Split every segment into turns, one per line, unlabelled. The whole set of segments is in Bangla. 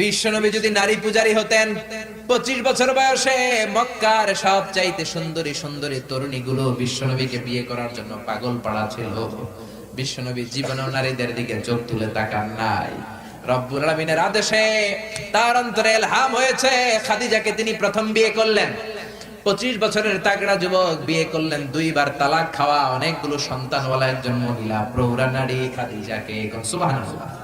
বিশ্বনবী যদি নারী পূজারী হতেন, পঁচিশ বছর বয়সে মক্কার সব চাইতে সুন্দরী সুন্দরী তরুণীগুলো বিশ্বনবীকে বিয়ে করার জন্য পাগল পাড়া ছিল। বিশ্বনবী জীবনেও নারীদের দিকে চোখ তুলে তাকান নাই। রব্বুল আলামিনের আদেশে তার অন্তরে এলহাম হয়েছে, খাদিজাকে তিনি প্রথম বিয়ে করলেন। পঁচিশ বছরের তাগড়া যুবক বিয়ে করলেন, দুইবার তালাক খাওয়া, অনেকগুলো সন্তানওয়ালা, একজন মহিলা প্রৌরা নারী খাদিজাকে। সুবহানাল্লাহ।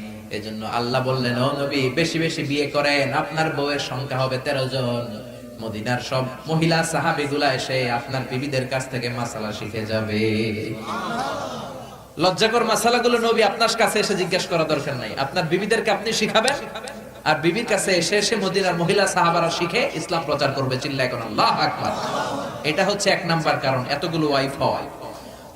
এজন্য আল্লাহ বললেন, ও নবী, বেশি বেশি বিয়ে করেন। আপনার বউয়ের সংখ্যা হবে তেরো জন। মদিনার সব মহিলা সাহাবিগুলা এসে আপনার বিবিদের কাছ থেকে মাসালা শিখে যাবে। লজ্জাকর মাসালাগুলো নবী আপনার কাছে এসে জিজ্ঞেস করা দরকার নাই। আপনার বিবিদেরকে আপনি শিখাবেন। আর বিবির কাছে এসে এসে মদিনার মহিলা সাহাবারা শিখে ইসলাম প্রচার করবে। চিল্লায় কোন আল্লাহ আকবার। এটা হচ্ছে এক নাম্বার কারণ, এতগুলো ওয়াইফ হওয়া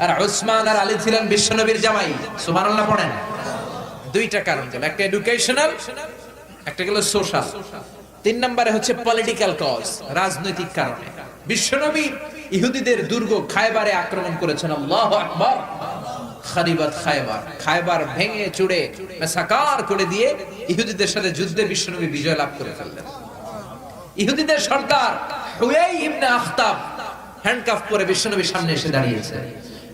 আর উসমান আর আলী ছিলেন বিশ্বনবীর জামাই। সুবহানাল্লাহ পড়েন। দুইটা কারণ গেল একটা এডুকেশনাল একটা গেল সোশ্যাল তিন নম্বরে হচ্ছে পলিটিক্যাল কজ রাজনৈতিক কারণে। বিশ্বনবী ইহুদিদের দুর্গ খায়বারে আক্রমণ করেছেন। আল্লাহু আকবার। খারিবাত খায়বার। খায়বার ভেঙে চুড়ে মেসাকার করে দিয়ে ইহুদিদের সাথে যুদ্ধে বিশ্বনবী বিজয় লাভ করে ফেললেন। ইহুদিদের সর্দার হুয়াই ইবনে আখতাব হ্যান্ডকাফ পরে বিশ্বনবীর সামনে এসে দাঁড়িয়েছে।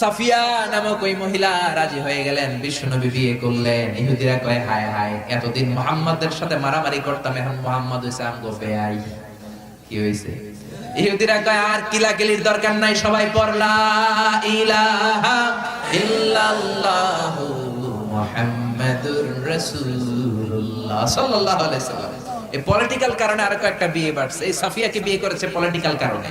সাফিয়া নামক ওই মহিলা রাজি হয়ে গেলেন বিশ্বনবী বিয়ে করলেন। ইহুদিরা কয়, হায় হায়, এতদিন মোহাম্মদের সাথে মারামারি করতাম, এখন মোহাম্মদ কি হইছে? ইহুদিরা কয়, আর দরকার নাই, সবাই পড়লা ইলাহা মুহাম্মাদুর রাসূলুল্লাহ সাল্লাল্লাহু আলাইহি এই পলিটিক্যাল কারণে আরও একটা বিয়ে বাড়ছে। এই সাফিয়াকে বিয়ে করেছে পলিটিক্যাল কারণে।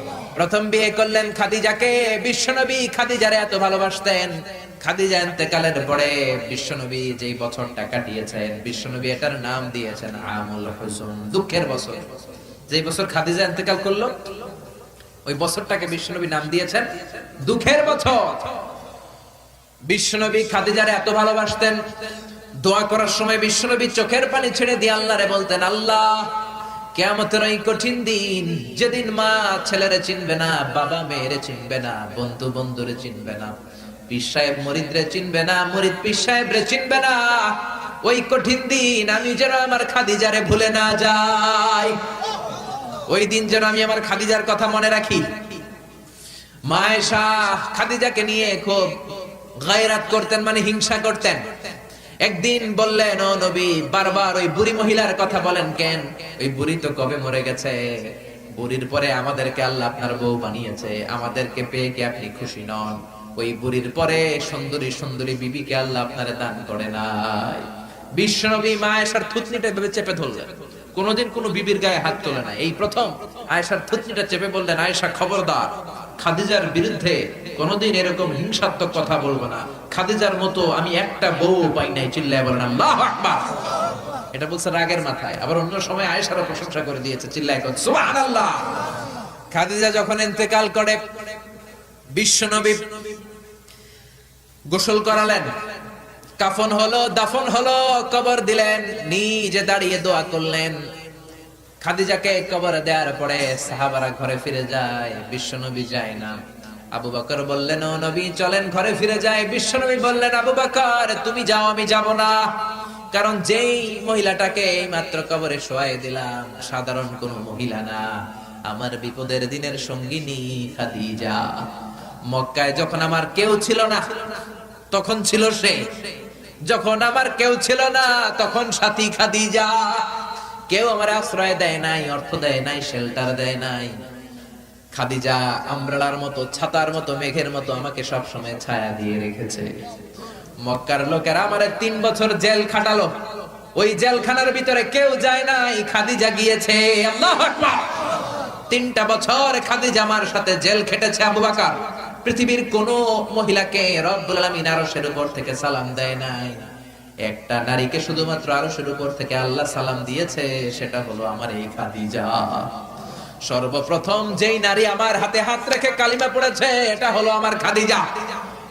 প্রথম বিয়ে করলেন খাদিজাকে। বিশ্বনবী খাদিজারে এত ভালোবাসতেন। খাদিজা ইন্তেকালের পরে বিশ্বনবী যেই বছরটা কাটিয়েছেন, বিশ্বনবী এটার নাম দিয়েছেন আমুল হুজুন দুঃখের বছর। যেই বছর খাদিজা ইন্তেকাল করল, ওই বছরটাকে বিশ্বনবী নাম দিয়েছেন দুঃখের বছর। বিশ্বনবী খাদিজারে এত ভালোবাসতেন। দোয়া করার সময় বিশ্বনবী চোখের পানি ছেড়ে দিয়ে আল্লাহরে বলতেন, আল্লাহ কেমতের ওই কঠিন দিন, যেদিন মা ছেলেরে চিনবে না, বাবা মেয়েরে চিনবে না, বন্ধু বন্ধুরে চিনবে না, পীর সাহেব মরিদরে চিনবে না, মরিদ পীর সাহেবরে চিনবে না, ওই কঠিন দিন আমি যেন আমার খাদিজারে ভুলে না যাই। ওই দিন যেন আমি আমার খাদিজার কথা মনে রাখি। মায়েশা খাদিজাকে নিয়ে খুব গায়রাত করতেন মানে হিংসা করতেন। একদিন বললেন, ও নবী, বারবার ওই বুড়ি মহিলার কথা বলেন কেন? ওই বুড়ি তো কবে মরে গেছে? বুড়ির পরে আমাদেরকে আল্লাহ আপনার বউ বানিয়েছে। আমাদেরকে পেয়ে কি আপনি খুশি নন? ওই বুড়ির পরে সুন্দরী সুন্দরী বিবিকে আল্লাহ আপনারে দান করে নাই। বিশ্বনবী মা আয়েশার থুতনিটা ভেবে চেপে ধরলেন। কোনোদিন কোনো বিবির গায়ে হাত তোলে না এই প্রথম আয়েশার থুতনিটা চেপে বললেন, আয়েশা খবরদার খাদিজার বিরুদ্ধে কোনোদিন এরকম হিংসাত্মক কথা বলব না। খাদিজার মতো আমি একটা বউ পাই নাই, চিল্লায় আকবার! এটা বলছে রাগের মাথায়। আবার অন্য সময় আয়েশারও প্রশংসা করে দিয়েছে, চিল্লায় কোন খাদিজা যখন ইন্তেকাল করে, বিশ্বনবী গোসল করালেন। কাফন হলো, দাফন হলো, কবর দিলেন, নিজে দাঁড়িয়ে দোয়া করলেন। খাদিজাকে কবর দেওয়ার পরে সাহাবারা ঘরে ফিরে যায়, বিশ্বনবী যায় না। আবু বকর বললেন, ও নবী, চলেন ঘরে ফিরে যায় বিশ্বনবী বললেন, আবু বকর, তুমি যাও, আমি যাব না। কারণ যেই মহিলাটাকে এই মাত্র কবরে শোয়াই দিলাম, সাধারণ কোন মহিলা না। আমার বিপদের দিনের সঙ্গিনী খাদিজা। মক্কায় যখন আমার কেউ ছিল না, তখন ছিল সে। যখন আমার কেউ ছিল না, তখন সাথী খাদিজা। কেউ আমার আশ্রয় দেয় নাই, অর্থ দেয় নাই শেল্টার দেয় নাই। খাদিজা আমরালার মতো, ছাতার মতো, মেঘের মতো আমাকে সব সময় ছায়া দিয়ে রেখেছে। মক্কার লোকেরা আমারে তিন বছর জেল খাটালো। ওই জেলখানার ভিতরে কেউ যায় নাই, খাদিজা গিয়েছে। তিনটা বছর খাদিজা আমার সাথে জেল খেটেছে আবু বকর। পৃথিবীর কোন মহিলাকে রব্বুল আলামিন আরশের উপর থেকে সালাম দেয় নাই। একটা নারীকে শুধুমাত্র আরশের উপর থেকে আল্লাহ সালাম দিয়েছে, সেটা হলো আমার এই খাদিজা। সর্বপ্রথম যেই নারী আমার হাতে হাত রেখে কালিমা পড়েছে, এটা হলো আমার খাদিজা।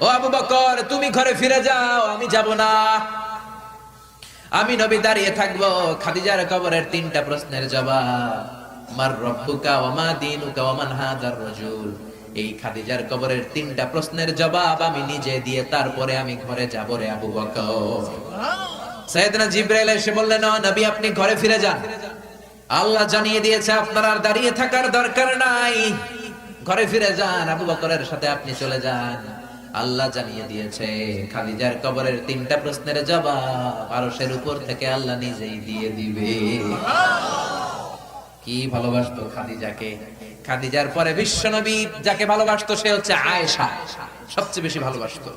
ও আবু বকর, তুমি ঘরে ফিরে যাও, আমি যাব না। আমি নবী দাঁড়িয়ে থাকব, খাদিজার কবরের তিনটা প্রশ্নের জবাব। মার রব্বুকা ওয়া মা দীনুকা ওয়া মান হাদার রাজুল। এই খাদিজার কবরের তিনটা প্রশ্নের জবাব আমি নিজে দিয়ে তারপরে আমি ঘরে যাব রে আবু বকর। জিব্রাইল এসে বললেন নবী, আপনি ঘরে ফিরে যান। আল্লাহ জানিয়ে দিয়েছে, আপনার আর দাঁড়িয়ে থাকার দরকার নাই। ঘরে ফিরে যান, আবু বকরের সাথে আপনি চলে যান। আল্লাহ জানিয়ে দিয়েছে, খাদিজার কবরের তিনটা প্রশ্নের জবাব আরশের উপর থেকে আল্লাহ নিজেই দিয়ে দিবে। কি ভালোবাসতো খাদিজাকে? খাদিজার পরে বিশ্বনবী যাকে ভালোবাসতো সে হচ্ছে আয়েশা, সবচেয়ে বেশি ভালোবাসতো।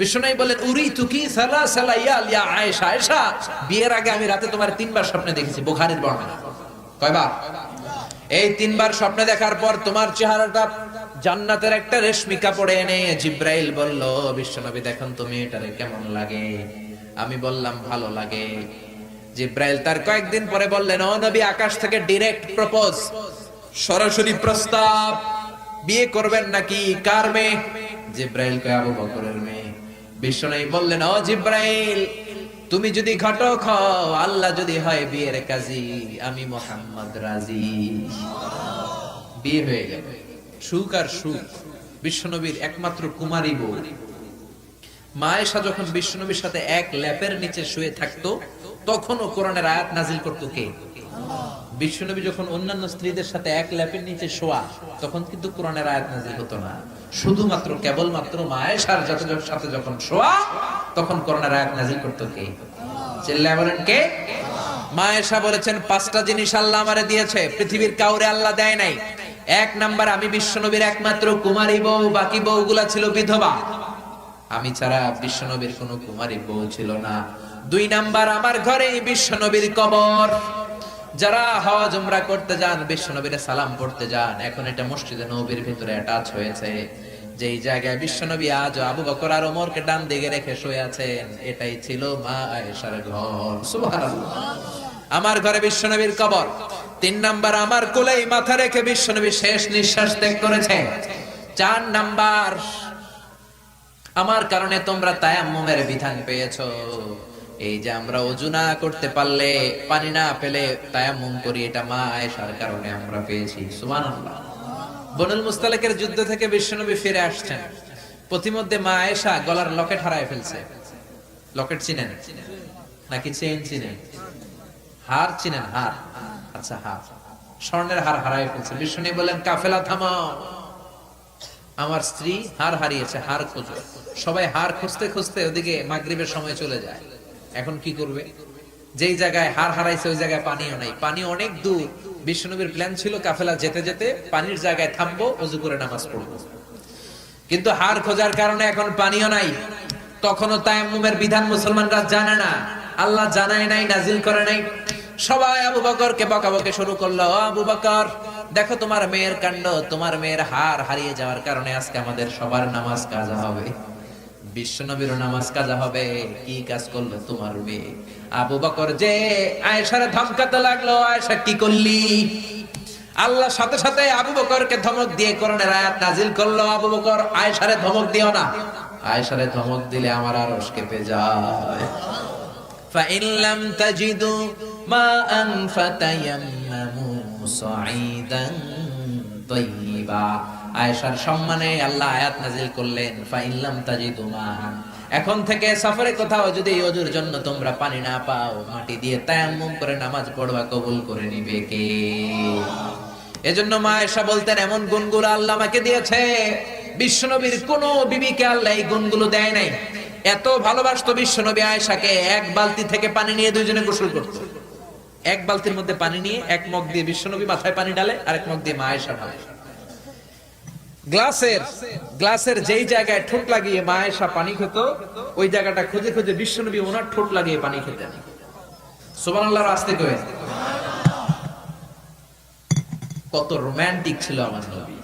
বিশ্বনবী বলেন উরি তুকি সালা সালা ইয়া ইয়া আয়েশা। আয়েশা, বিয়ের আগে আমি রাতে তোমার তিনবার স্বপ্নে দেখেছি, বুখারীর বর্ণনা কয়বার? এই তিনবার স্বপ্নে দেখার পর তোমার চেহারাটা জান্নাতের একটা রেশমি কাপড়ে এনে জিব্রাইল বলল, বিশ্বনবী, দেখুন তুমি এটারে কেমন লাগে। আমি বললাম, ভালো লাগে। জিব্রাইল তার কয়েকদিন পরে বললেন, ও নবী, আকাশ থেকে ডিরেক্ট প্রপোজ সরাসরি প্রস্তাব, বিয়ে করবেন নাকি, কার মেয়ে? জিব্রাইল কে আবু বকরের মেয়ে। বিশ্বনবী বললেন, ও জিব্রাইল, তুমি যদি ঘটক হও, আল্লাহ যদি হয় বিয়ের কাজী, আমি মোহাম্মদ রাজি। বিয়ে হয়ে গেল। সুখ আর সুখ বিশ্বনবীর একমাত্র কুমারী বউ। মায়েশা যখন বিশ্বনবীর সাথে এক ল্যাপের নিচে শুয়ে থাকতো, তখনও কোরআনের আয়াত নাজিল করতো কে? বিশ্বনবী যখন অন্যান্য স্ত্রীদের সাথে এক ল্যাপের নিচে শোয়া, তখন কিন্তু কোরআনের আয়াত নাজিল হতো না। শুধুমাত্র, কেবলমাত্র মায়েশার সাথে যখন শোয়া, তখন কোরআনের আয়াত নাজিল করতো কে? চিল্লায় বলেন কে? মায়েশা বলেছেন, পাঁচটা জিনিস আল্লাহ আমারে দিয়েছে, পৃথিবীর কাউরে আল্লাহ দেয় নাই। এক নাম্বার, আমি বিশ্বনবীর একমাত্র কুমারী বউ, বাকি বউগুলা ছিল বিধবা। আমি ছাড়া বিশ্বনবীর কোনো কুমারী বউ ছিল না। দুই নাম্বার, আমার ঘরে বিশ্বনবীর কবর। যারা হজ উমরা করতে যান বিশ্বনবীর সালাম পড়তে যান। এখন এটা মসজিদে নবীর ভিতরে অ্যাটাচ হয়েছে। যেই জায়গায় বিশ্বনবী আজ আবু বকর আর ওমরকে ডান দিকে রেখে শুয়ে আছেন, এটাই ছিল মা আয়েশার ঘর। সুবহানাল্লাহ। আমার ঘরে বিশ্বনবীর কবর। তিন নাম্বার, আমার কোলেই মাথা রেখে বিশ্বনবী শেষ নিঃশ্বাস ত্যাগ করেছে। চার নাম্বার, আমার কারণে তোমরা তায়াম্মুমের বিধান পেয়েছ। এই যে আমরা অজু না করতে পারলে, পানি না পেলে তায়াম্মুম করি, এটা মা আয়েশার কারণে আমরা পেয়েছি। সুবহানাল্লাহ। বনুল মুস্তালিকের যুদ্ধ থেকে বিশ্বনবী ফিরে আসছেন। প্রতিমধ্যে মা আয়েশা গলার লকেট হারায় ফেলছে। লকেট চিনেন? নাকি চেইন চিনেন? হার চিনেন? হার। আচ্ছা হার। স্বর্ণের হার হারায় ফেলছে। বিষ্ণু বলেন কাফেলা, থামাও। আমার স্ত্রী হার হারিয়েছে, হার খোঁজো। সবাই হার খুঁজতে খুঁজতে ওদিকে মাগরিবের সময় চলে যায়। এখন কি করবে? যেই জায়গায় হার হারাইছে, ওই জায়গায় পানিও নাই। পানি অনেক দূর। বিষ্ণুনবীর প্ল্যান ছিল কাফেলা যেতে যেতে পানির জায়গায় থামবো, অজু করে নামাজ পড়ব। কিন্তু হার খোঁজার কারণে এখন পানিও নাই। তখনও তায়াম্মুমের বিধান মুসলমানরা জানে না। আল্লাহ জানায় নাই নাজিল করে নাই। সবাই আবু বকরকে বকাবকে শুরু করল আবু বকর, দেখো তোমার মেয়ের কাণ্ড, তোমার মেয়ের হার হারিয়ে যাওয়ার কারণে আজকে আমাদের সবার নামাজ কাজা হবে। বিশ্বনবীর নামাজ কাজা হবে কি কাজ করলো তোমার মেয়ে আবু বকর যে আয়েশারে ধমকাতে লাগলো আয়েশা কি করলি আল্লাহ সাথে সাথে আবু বকরকে ধমক দিয়ে কোরআনের আয়াত নাজিল করলো আবু বকর আয়েশারে ধমক দিও না আয়েশারে ধমক দিলে আমার আরশ কেঁপে যায় فإن لم تجدوا ماء فتيمموا صعيدا طيبا আয়েশার সম্মানে আল্লাহ আয়াত নাজিল করলেন ফাইন লাম তাজিদু মাআন। এখন থেকে সফরে কোথাও যদি অজুর জন্য তোমরা পানি না পাও, মাটি দিয়ে তায়াম্মুম করে নামাজ পড়বা, কবুল করে নিবে কে? এজন্য মা আয়েশা বলতেন, এমন গুণগুলো আল্লাহ আমাকে দিয়েছে। বিশ্বনবীর কোন বিবিকে আল্লাহ এই গুণগুলো দেয় নাই। এত ভালোবাসতো বিশ্বনবী আয়েশাকে, এক বালতি থেকে পানি নিয়ে দুইজনে গোসল করতো। এক বালতির মধ্যে পানি নিয়ে এক মগ দিয়ে বিশ্বনবী মাথায় পানি ডালে আর এক মগ দিয়ে মা আয়েশা ঢালে। গ্লাসের গ্লাসের যেই জায়গায় ঠোঁট লাগিয়ে মা আয়েশা পানি খেত, ওই জায়গাটা খুঁজে খুঁজে বিশ্বনবী ওনার ঠোঁট লাগিয়ে পানি খেতেন। সুবহানাল্লাহর আস্তে কয়ে। কত রোমান্টিক ছিল আমার নবী।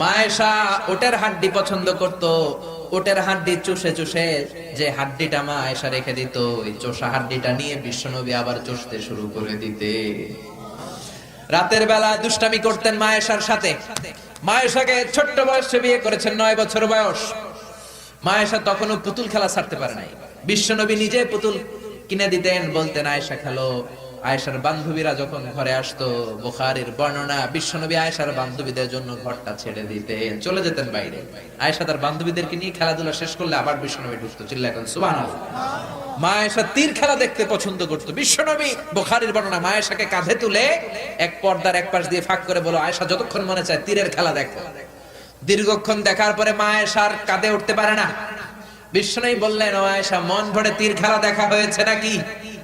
মায়েশা ওটের হাড্ডি পছন্দ করত, ওটের হাড্ডি চুষে চুষে যে হাড্ডিটা মা আয়েশা রেখে দিত, ওই চোষা হাড্ডিটা নিয়ে বিশ্বনবী আবার চষতে শুরু করে দিতে। রাতের বেলা দুষ্টামি করতেন মায়েশার সাথে। মায়েশাকে ছোট্ট বয়সে বিয়ে করেছেন নয় বছর বয়স। মায়েশা তখনও পুতুল খেলা ছাড়তে পারে নাই। বিশ্বনবী নিজে পুতুল কিনে দিতেন, বলতেন, আয়েশা, খেলো। আয়েশার বান্ধবীরা যখন ঘরে আসতো, বুখারীর বর্ণনা, বিশ্বনবী আয়েশার বান্ধবীদের জন্য ঘরটা ছেড়ে দিতেন। চলে যেতেন বাইরে। আয়েশা তার বান্ধবীদেরকে নিয়ে খেলাধুলা শেষ করলে আবার বিশ্বনবী ঢুকতো। চিল্লা এখন সুবহানাল্লাহ তীর খেলা দেখতে পছন্দ করতো। বিশ্বনবী বর্ণনা কাঁধে তুলে এক পর্দার এক পাশ দিয়ে ফাঁক করে বলো, আয়েশা, যতক্ষণ মনে চায় তীরের খেলা দেখো। দীর্ঘক্ষণ দেখার পরে মা আয়েশার কাঁধে উঠতে পারে না। বিষ্ণুই বললেন, ও আয়েশা, মন ভরে তীর খেলা দেখা হয়েছে নাকি?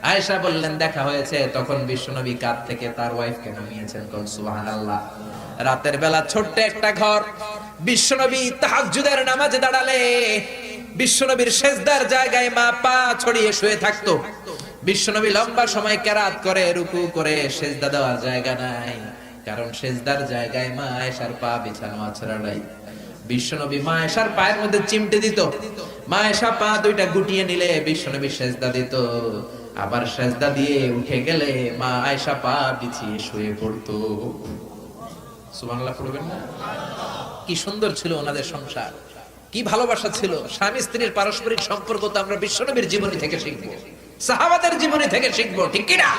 আয়েশা বললেন, দেখা হয়েছে। তখন বিশ্বনবী কাঁধ থেকে তার ওয়াইফকে নামিয়েছেন কোন সুবহানাল্লাহ। রাতের বেলা ছোট্ট একটা ঘর। বিশ্বনবী তাহাজ্জুদের নামাজে দাঁড়ালে। বিশ্বনবীর সেজদার জায়গায় মা, পা ছড়িয়ে শুয়ে থাকতো। বিশ্বনবী লম্বা সময় কেরাত করে, রুকু করে সেজদা দেওয়ার জায়গা নাই। কারণ সেজদার জায়গায় মা আয়েশার পা বিছানো আছড়া নাই। বিশ্বনবী মা আয়েশার পায়ের মধ্যে চিমটে দিত। মা আয়েশা পা দুইটা গুটিয়ে নিলে বিশ্বনবী সেজদা দিত। আবার সেজদা দিয়ে উঠে গেলে মা আয়সা পা বিছিয়ে শুয়ে পড়তো। পড়বেন না? কি সুন্দর ছিল ওনাদের সংসার। কি ভালোবাসা ছিল। স্বামী স্ত্রীর পারস্পরিক সম্পর্ক তো আমরা বিশ্বনবীর জীবনী থেকে শিখব। সাহাবাদের জীবনী থেকে শিখব, ঠিক কিনা?